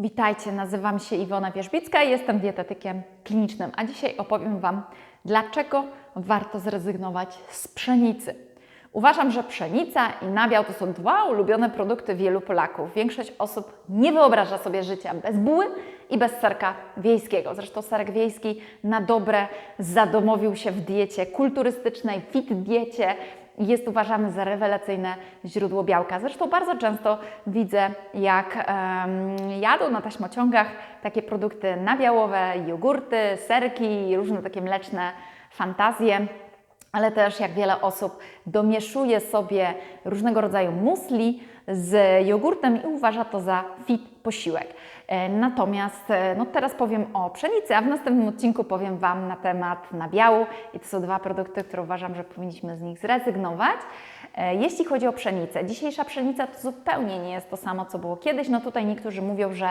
Witajcie, nazywam się Iwona Wierzbicka i jestem dietetykiem klinicznym, a dzisiaj opowiem Wam, dlaczego warto zrezygnować z pszenicy. Uważam, że pszenica i nabiał to są dwa ulubione produkty wielu Polaków. Większość osób nie wyobraża sobie życia bez buły i bez serka wiejskiego. Zresztą serek wiejski na dobre zadomowił się w diecie kulturystycznej, fit diecie, jest uważany za rewelacyjne źródło białka. Zresztą bardzo często widzę, jak jadą na taśmociągach takie produkty nabiałowe, jogurty, serki, różne takie mleczne fantazje. Ale też jak wiele osób domieszuje sobie różnego rodzaju musli z jogurtem i uważa to za fit posiłek. E, Natomiast e, no teraz powiem o pszenicy, a w następnym odcinku powiem Wam na temat nabiału i to są dwa produkty, które uważam, że powinniśmy z nich zrezygnować. E, Jeśli chodzi o pszenicę, dzisiejsza pszenica to zupełnie nie jest to samo, co było kiedyś. No tutaj niektórzy mówią, że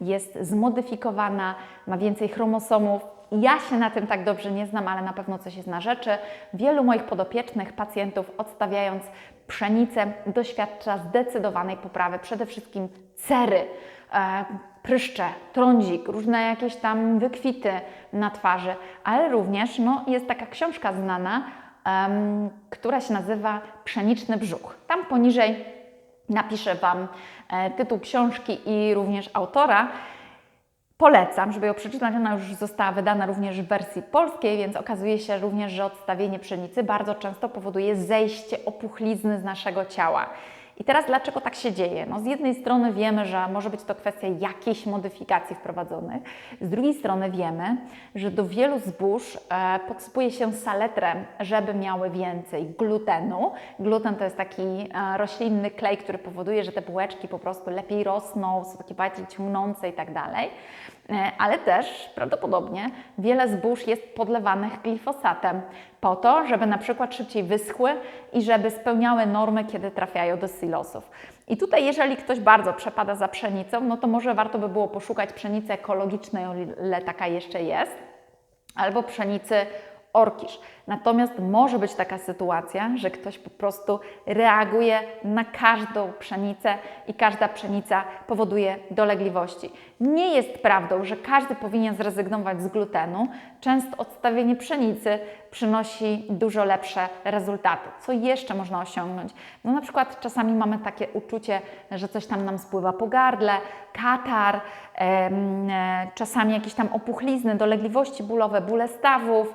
jest zmodyfikowana, ma więcej chromosomów. Ja się na tym tak dobrze nie znam, ale na pewno coś jest na rzeczy. Wielu moich podopiecznych pacjentów odstawiając pszenicę doświadcza zdecydowanej poprawy, przede wszystkim cery, e, pryszcze, trądzik, różne jakieś tam wykwity na twarzy, ale również no, jest taka książka znana, em, która się nazywa Pszeniczny brzuch. Tam poniżej napiszę Wam e, tytuł książki i również autora. Polecam, żeby ją przeczytać. Ona już została wydana również w wersji polskiej, więc okazuje się również, że odstawienie pszenicy bardzo często powoduje zejście opuchlizny z naszego ciała. I teraz dlaczego tak się dzieje? No z jednej strony wiemy, że może być to kwestia jakichś modyfikacji wprowadzonych, z drugiej strony wiemy, że do wielu zbóż e, podsypuje się saletrem, żeby miały więcej glutenu. Gluten to jest taki e, roślinny klej, który powoduje, że te bułeczki po prostu lepiej rosną, są takie bardziej ciągnące i tak dalej. E, ale też prawdopodobnie wiele zbóż jest podlewanych glifosatem po to, żeby na przykład szybciej wyschły i żeby spełniały normy, kiedy trafiają do silosów. I tutaj, jeżeli ktoś bardzo przepada za pszenicą, no to może warto by było poszukać pszenicy ekologicznej, o ile taka jeszcze jest, albo pszenicy orkisz. Natomiast może być taka sytuacja, że ktoś po prostu reaguje na każdą pszenicę i każda pszenica powoduje dolegliwości. Nie jest prawdą, że każdy powinien zrezygnować z glutenu. Często odstawienie pszenicy przynosi dużo lepsze rezultaty. Co jeszcze można osiągnąć? No na przykład czasami mamy takie uczucie, że coś tam nam spływa po gardle, katar, e, czasami jakieś tam opuchlizny, dolegliwości bólowe, bóle stawów,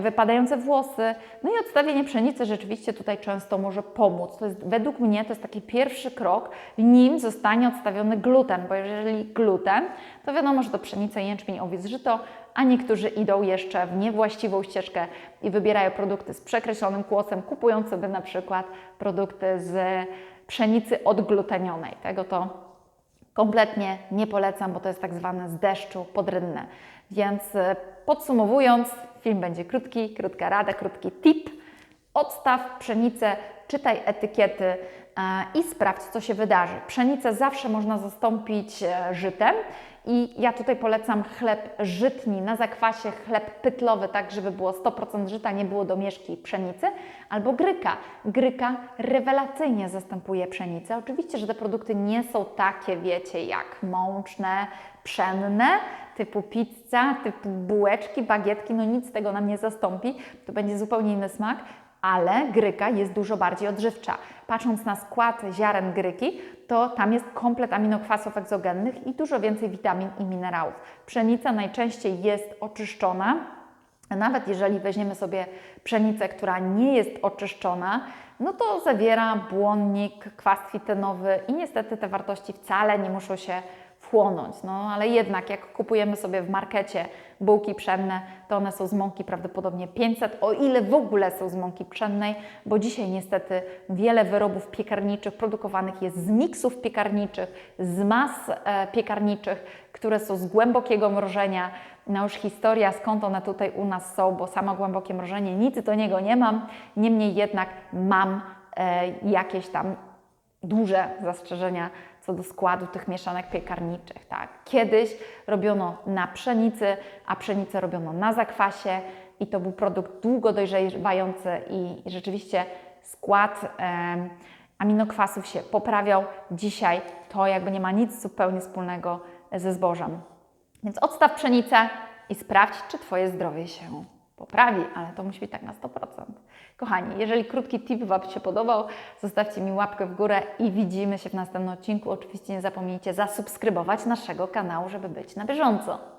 wypadające włosy. No i odstawienie pszenicy rzeczywiście tutaj często może pomóc. To jest, według mnie to jest taki pierwszy krok, nim zostanie odstawiony gluten, bo jeżeli gluten, to wiadomo, że to pszenica, jęczmień, owiec, żyto, a niektórzy idą jeszcze w niewłaściwą ścieżkę i wybierają produkty z przekreślonym kłosem, kupując sobie na przykład produkty z pszenicy odglutenionej. Tego to kompletnie nie polecam, bo to jest tak zwane z deszczu podrynne. Więc e, podsumowując, film będzie krótki, krótka rada, krótki tip. Odstaw pszenicę, czytaj etykiety e, i sprawdź, co się wydarzy. Pszenicę zawsze można zastąpić e, żytem i ja tutaj polecam chleb żytni na zakwasie, chleb pytlowy, tak żeby było 100% żyta, nie było domieszki pszenicy, albo gryka. Gryka rewelacyjnie zastępuje pszenicę. Oczywiście, że te produkty nie są takie, wiecie, jak mączne, pszenne, typu pizza, typu bułeczki, bagietki, no nic tego nam nie zastąpi, to będzie zupełnie inny smak, ale gryka jest dużo bardziej odżywcza. Patrząc na skład ziaren gryki, to tam jest komplet aminokwasów egzogennych i dużo więcej witamin i minerałów. Pszenica najczęściej jest oczyszczona, nawet jeżeli weźmiemy sobie pszenicę, która nie jest oczyszczona, no to zawiera błonnik, kwas kwitenowy i niestety te wartości wcale nie muszą się wchłonąć. No ale jednak jak kupujemy sobie w markecie bułki pszenne, to one są z mąki prawdopodobnie 500, o ile w ogóle są z mąki pszennej, bo dzisiaj niestety wiele wyrobów piekarniczych produkowanych jest z miksów piekarniczych, z mas e, piekarniczych, które są z głębokiego mrożenia. No już historia, skąd one tutaj u nas są, bo samo głębokie mrożenie, nic do niego nie mam, niemniej jednak mam e, jakieś tam duże zastrzeżenia co do składu tych mieszanek piekarniczych. Tak. Kiedyś robiono na pszenicy, a pszenicę robiono na zakwasie i to był produkt długo dojrzewający i rzeczywiście skład e, aminokwasów się poprawiał. Dzisiaj to jakby nie ma nic zupełnie wspólnego ze zbożem. Więc odstaw pszenicę i sprawdź, czy Twoje zdrowie się poprawi, ale to musi być tak na 100%. Kochani, jeżeli krótki tip Wam się podobał, zostawcie mi łapkę w górę i widzimy się w następnym odcinku. Oczywiście nie zapomnijcie zasubskrybować naszego kanału, żeby być na bieżąco.